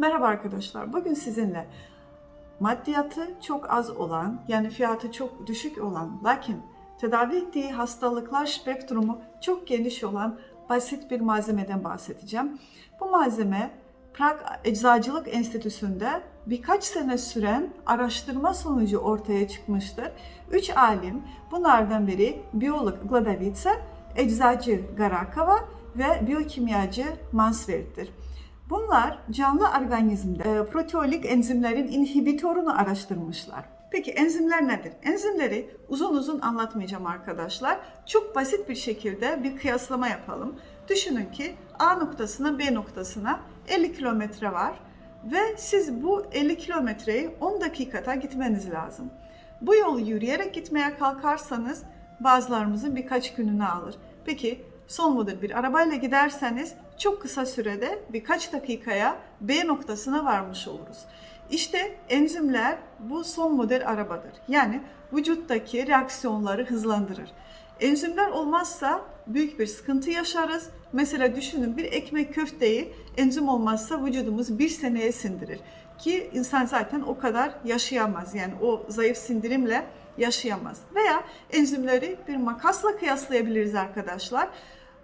Merhaba arkadaşlar. Bugün sizinle maddiyatı çok az olan, yani fiyatı çok düşük olan, lakin tedavi ettiği hastalıklar spektrumu çok geniş olan basit bir malzemeden bahsedeceğim. Bu malzeme Prag Eczacılık Enstitüsü'nde birkaç sene süren araştırma sonucu ortaya çıkmıştır. Üç alim, bunlardan biri biyolog Gladavica, eczacı Garakova ve biyokimyacı Mansfeld'tir. Bunlar canlı organizmde e, proteolik enzimlerin inhibitörünü araştırmışlar. Peki enzimler nedir? Enzimleri uzun uzun anlatmayacağım arkadaşlar. Çok basit bir şekilde bir kıyaslama yapalım. Düşünün ki A noktasına B noktasına 50 kilometre var ve siz bu 50 kilometreyi 10 dakikada gitmeniz lazım. Bu yolu yürüyerek gitmeye kalkarsanız bazılarımızın birkaç gününü alır. Peki son model bir arabayla giderseniz çok kısa sürede birkaç dakikaya B noktasına varmış oluruz. İşte enzimler bu son model arabadır. Yani vücuttaki reaksiyonları hızlandırır. Enzimler olmazsa büyük bir sıkıntı yaşarız. Mesela düşünün bir ekmek köfteyi enzim olmazsa vücudumuz bir seneye sindirir. Ki insan zaten o kadar yaşayamaz. Yani o zayıf sindirimle yaşayamaz. Veya enzimleri bir makasla kıyaslayabiliriz arkadaşlar.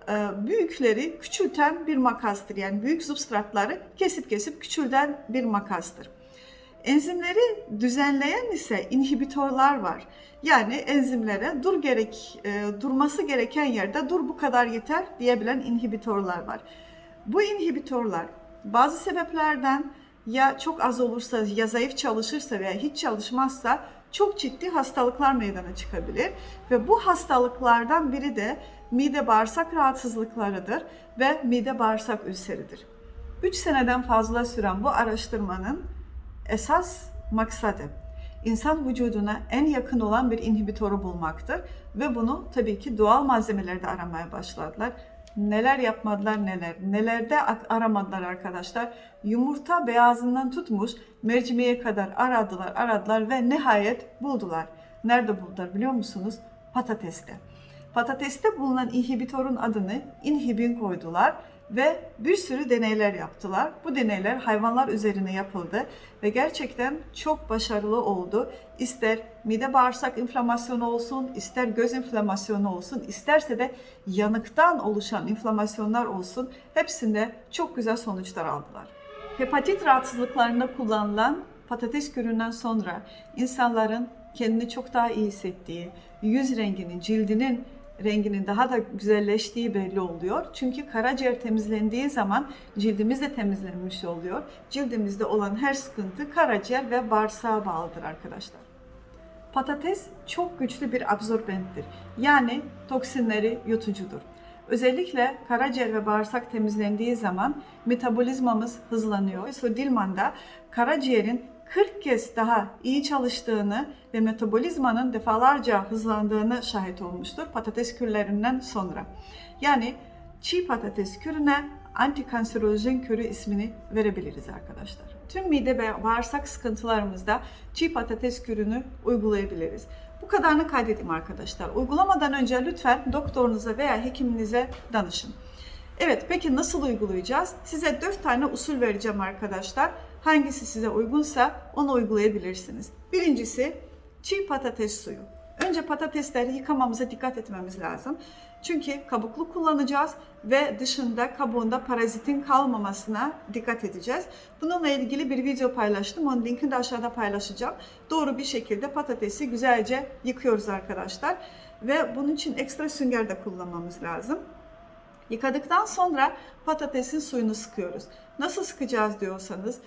Ee, büyükleri küçülten bir makastır. Yani büyük substratları kesip kesip küçülten bir makastır. Enzimleri düzenleyen ise inhibitörler var. Yani enzimlere dur gerek e, durması gereken yerde dur bu kadar yeter diyebilen inhibitörler var. Bu inhibitörler bazı sebeplerden ya çok az olursa ya zayıf çalışırsa veya hiç çalışmazsa çok ciddi hastalıklar meydana çıkabilir ve bu hastalıklardan biri de mide bağırsak rahatsızlıklarıdır ve mide bağırsak ülseridir. 3 seneden fazla süren bu araştırmanın esas maksadı insan vücuduna en yakın olan bir inhibitörü bulmaktır ve bunu tabii ki doğal malzemelerde aramaya başladılar. Neler yapmadılar neler, nelerde aramadılar arkadaşlar. Yumurta beyazından tutmuş mercimeğe kadar aradılar, aradılar ve nihayet buldular. Nerede buldular biliyor musunuz? Patateste. Patateste bulunan inhibitörün adını inhibin koydular ve bir sürü deneyler yaptılar. Bu deneyler hayvanlar üzerine yapıldı ve gerçekten çok başarılı oldu. İster mide bağırsak inflamasyonu olsun, ister göz inflamasyonu olsun, isterse de yanıktan oluşan inflamasyonlar olsun hepsinde çok güzel sonuçlar aldılar. Hepatit rahatsızlıklarında kullanılan patates küründen sonra insanların kendini çok daha iyi hissettiği, yüz renginin, cildinin renginin daha da güzelleştiği belli oluyor. Çünkü karaciğer temizlendiği zaman cildimiz de temizlenmiş oluyor. Cildimizde olan her sıkıntı karaciğer ve bağırsağa bağlıdır arkadaşlar. Patates çok güçlü bir absorbenttir. Yani toksinleri yutucudur. Özellikle karaciğer ve bağırsak temizlendiği zaman metabolizmamız hızlanıyor. Dilman'da karaciğerin 40 kez daha iyi çalıştığını ve metabolizmanın defalarca hızlandığını şahit olmuştur patates kürlerinden sonra. Yani çiğ patates kürüne antikanserojen kürü ismini verebiliriz arkadaşlar. Tüm mide ve bağırsak sıkıntılarımızda çiğ patates kürünü uygulayabiliriz. Bu kadarını kaydedeyim arkadaşlar. Uygulamadan önce lütfen doktorunuza veya hekiminize danışın. Evet peki nasıl uygulayacağız? Size 4 tane usul vereceğim arkadaşlar. Hangisi size uygunsa onu uygulayabilirsiniz. Birincisi çiğ patates suyu. Önce patatesleri yıkamamıza dikkat etmemiz lazım. Çünkü kabuklu kullanacağız ve dışında kabuğunda parazitin kalmamasına dikkat edeceğiz. Bununla ilgili bir video paylaştım. Onun linkini de aşağıda paylaşacağım. Doğru bir şekilde patatesi güzelce yıkıyoruz arkadaşlar. Ve bunun için ekstra sünger de kullanmamız lazım. Yıkadıktan sonra patatesin suyunu sıkıyoruz. Nasıl sıkacağız diyorsanız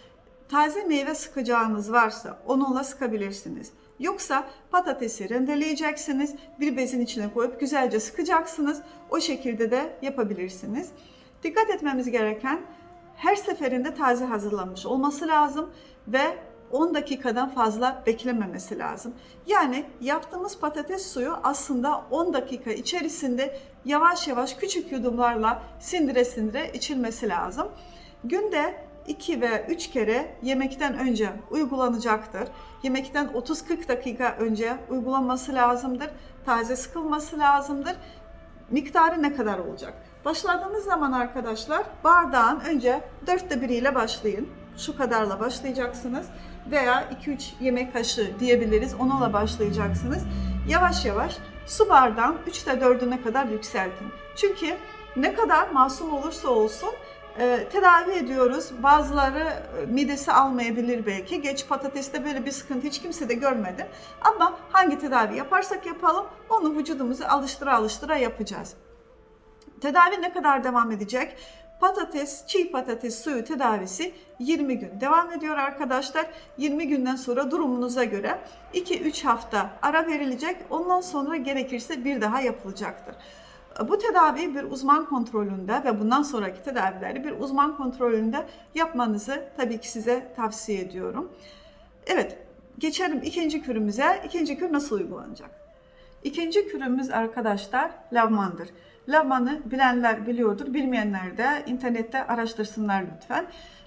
taze meyve sıkacağınız varsa onunla sıkabilirsiniz. Yoksa patatesi rendeleyeceksiniz, bir bezin içine koyup güzelce sıkacaksınız. O şekilde de yapabilirsiniz. Dikkat etmemiz gereken her seferinde taze hazırlanmış olması lazım ve 10 dakikadan fazla beklememesi lazım. Yani yaptığımız patates suyu aslında 10 dakika içerisinde yavaş yavaş küçük yudumlarla sindire sindire içilmesi lazım. Günde 2 ve 3 kere yemekten önce uygulanacaktır. Yemekten 30-40 dakika önce uygulanması lazımdır. Taze sıkılması lazımdır. Miktarı ne kadar olacak? Başladığınız zaman arkadaşlar bardağın önce dörtte biriyle başlayın. şu kadarla başlayacaksınız veya 2-3 yemek kaşığı diyebiliriz. Onunla başlayacaksınız. Yavaş yavaş su bardağın 3'te 4'üne kadar yükseltin. Çünkü ne kadar masum olursa olsun e, tedavi ediyoruz. Bazıları e, midesi almayabilir belki. Geç patateste böyle bir sıkıntı hiç kimse de görmedim. Ama hangi tedavi yaparsak yapalım onu vücudumuzu alıştıra alıştıra yapacağız. Tedavi ne kadar devam edecek? Patates, çiğ patates suyu tedavisi 20 gün devam ediyor arkadaşlar. 20 günden sonra durumunuza göre 2-3 hafta ara verilecek. Ondan sonra gerekirse bir daha yapılacaktır. Bu tedavi bir uzman kontrolünde ve bundan sonraki tedavileri bir uzman kontrolünde yapmanızı tabii ki size tavsiye ediyorum. Evet, geçelim ikinci kürümüze. İkinci kür nasıl uygulanacak? İkinci kürümüz arkadaşlar lavmandır. Lavmanı bilenler biliyordur, bilmeyenler de internette araştırsınlar lütfen.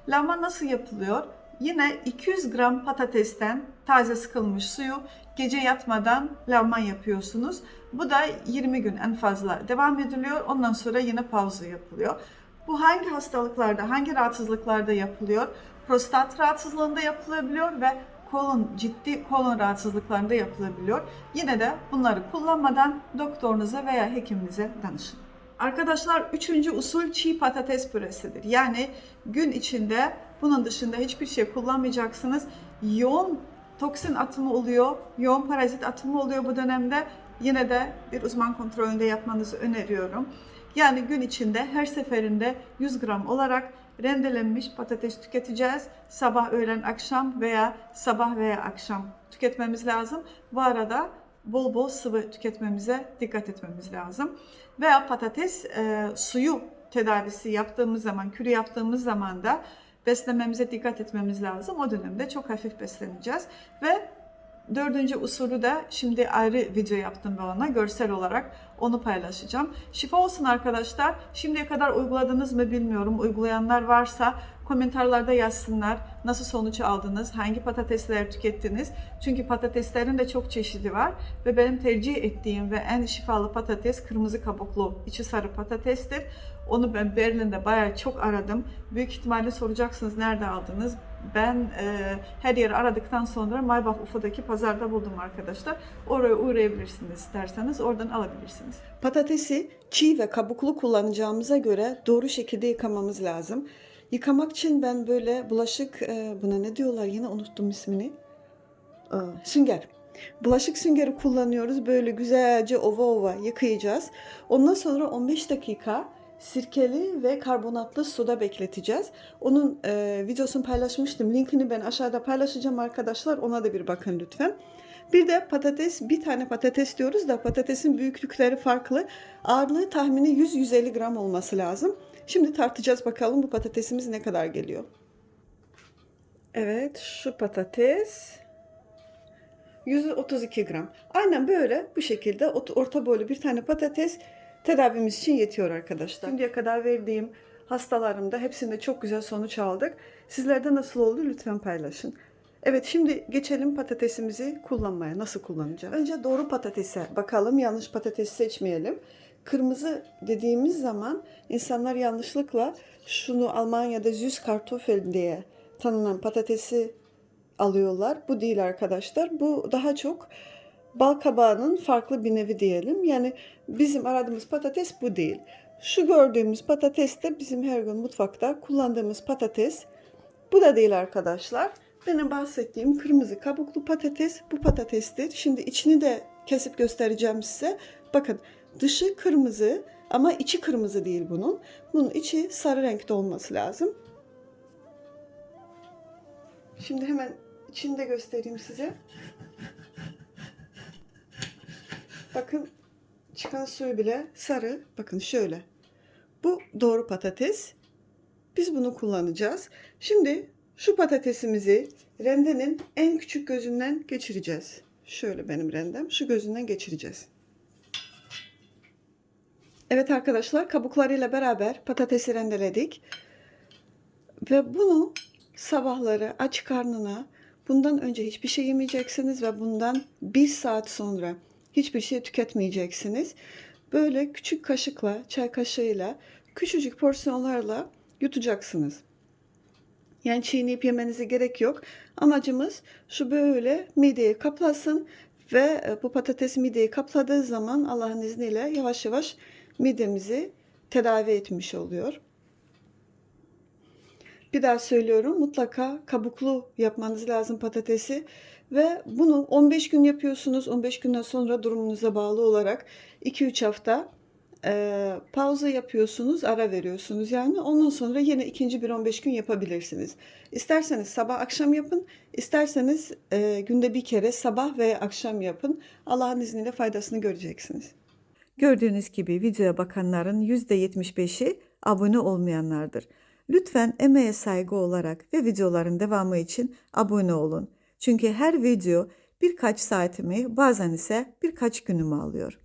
Lavman nasıl yapılıyor? Yine 200 gram patatesten taze sıkılmış suyu gece yatmadan lavman yapıyorsunuz. Bu da 20 gün en fazla devam ediliyor. Ondan sonra yine pauza yapılıyor. Bu hangi hastalıklarda, hangi rahatsızlıklarda yapılıyor? Prostat rahatsızlığında yapılabiliyor ve kolon ciddi kolon rahatsızlıklarında yapılabiliyor. Yine de bunları kullanmadan doktorunuza veya hekiminize danışın. Arkadaşlar üçüncü usul çiğ patates püresidir. Yani gün içinde bunun dışında hiçbir şey kullanmayacaksınız. Yoğun toksin atımı oluyor, yoğun parazit atımı oluyor bu dönemde. Yine de bir uzman kontrolünde yapmanızı öneriyorum. Yani gün içinde her seferinde 100 gram olarak rendelenmiş patates tüketeceğiz. Sabah, öğlen, akşam veya sabah veya akşam tüketmemiz lazım. Bu arada bol bol sıvı tüketmemize dikkat etmemiz lazım. Veya patates e, suyu tedavisi yaptığımız zaman, kürü yaptığımız zaman da beslememize dikkat etmemiz lazım. O dönemde çok hafif besleneceğiz ve Dördüncü usulü de şimdi ayrı video yaptım ben ona görsel olarak onu paylaşacağım. Şifa olsun arkadaşlar. Şimdiye kadar uyguladınız mı bilmiyorum. Uygulayanlar varsa komentarlarda yazsınlar. Nasıl sonuç aldınız? Hangi patatesler tükettiniz? Çünkü patateslerin de çok çeşidi var ve benim tercih ettiğim ve en şifalı patates kırmızı kabuklu içi sarı patatestir. Onu ben Berlin'de bayağı çok aradım. Büyük ihtimalle soracaksınız nerede aldınız? Ben e, her yeri aradıktan sonra Maybach Ufa'daki pazarda buldum arkadaşlar. Oraya uğrayabilirsiniz isterseniz oradan alabilirsiniz. Patatesi çiğ ve kabuklu kullanacağımıza göre doğru şekilde yıkamamız lazım. Yıkamak için ben böyle bulaşık e, buna ne diyorlar yine unuttum ismini. Aa, sünger. Bulaşık süngeri kullanıyoruz. Böyle güzelce ova ova yıkayacağız. Ondan sonra 15 dakika sirkeli ve karbonatlı suda bekleteceğiz. Onun e, videosunu paylaşmıştım. Linkini ben aşağıda paylaşacağım arkadaşlar. Ona da bir bakın lütfen. Bir de patates, bir tane patates diyoruz da patatesin büyüklükleri farklı. Ağırlığı tahmini 100-150 gram olması lazım. Şimdi tartacağız bakalım bu patatesimiz ne kadar geliyor. Evet şu patates 132 gram. Aynen böyle bu şekilde orta boylu bir tane patates tedavimiz için yetiyor arkadaşlar. Şimdiye kadar verdiğim hastalarımda hepsinde çok güzel sonuç aldık. Sizlerde nasıl oldu lütfen paylaşın. Evet şimdi geçelim patatesimizi kullanmaya. Nasıl kullanacağız? Önce doğru patatese bakalım. Yanlış patates seçmeyelim. Kırmızı dediğimiz zaman insanlar yanlışlıkla şunu Almanya'da Süß Kartoffel diye tanınan patatesi alıyorlar. Bu değil arkadaşlar. Bu daha çok bal kabağının farklı bir nevi diyelim. Yani bizim aradığımız patates bu değil. Şu gördüğümüz patates de bizim her gün mutfakta kullandığımız patates. Bu da değil arkadaşlar. Benim bahsettiğim kırmızı kabuklu patates bu patatestir. Şimdi içini de kesip göstereceğim size. Bakın dışı kırmızı ama içi kırmızı değil bunun. Bunun içi sarı renkte olması lazım. Şimdi hemen içini de göstereyim size. Bakın çıkan suyu bile sarı. Bakın şöyle. Bu doğru patates. Biz bunu kullanacağız. Şimdi şu patatesimizi rendenin en küçük gözünden geçireceğiz. Şöyle benim rendem. Şu gözünden geçireceğiz. Evet arkadaşlar kabuklarıyla beraber patatesi rendeledik. Ve bunu sabahları aç karnına bundan önce hiçbir şey yemeyeceksiniz ve bundan bir saat sonra hiçbir şey tüketmeyeceksiniz. Böyle küçük kaşıkla, çay kaşığıyla, küçücük porsiyonlarla yutacaksınız. Yani çiğneyip yemenize gerek yok. Amacımız şu böyle mideyi kaplasın ve e, bu patates mideyi kapladığı zaman Allah'ın izniyle yavaş yavaş midemizi tedavi etmiş oluyor. Bir daha söylüyorum mutlaka kabuklu yapmanız lazım patatesi ve bunu 15 gün yapıyorsunuz. 15 günden sonra durumunuza bağlı olarak 2-3 hafta e, pauza yapıyorsunuz, ara veriyorsunuz yani. Ondan sonra yine ikinci bir 15 gün yapabilirsiniz. İsterseniz sabah akşam yapın, isterseniz e, günde bir kere sabah ve akşam yapın. Allah'ın izniyle faydasını göreceksiniz. Gördüğünüz gibi videoya bakanların %75'i abone olmayanlardır. Lütfen emeğe saygı olarak ve videoların devamı için abone olun. Çünkü her video birkaç saatimi bazen ise birkaç günümü alıyor.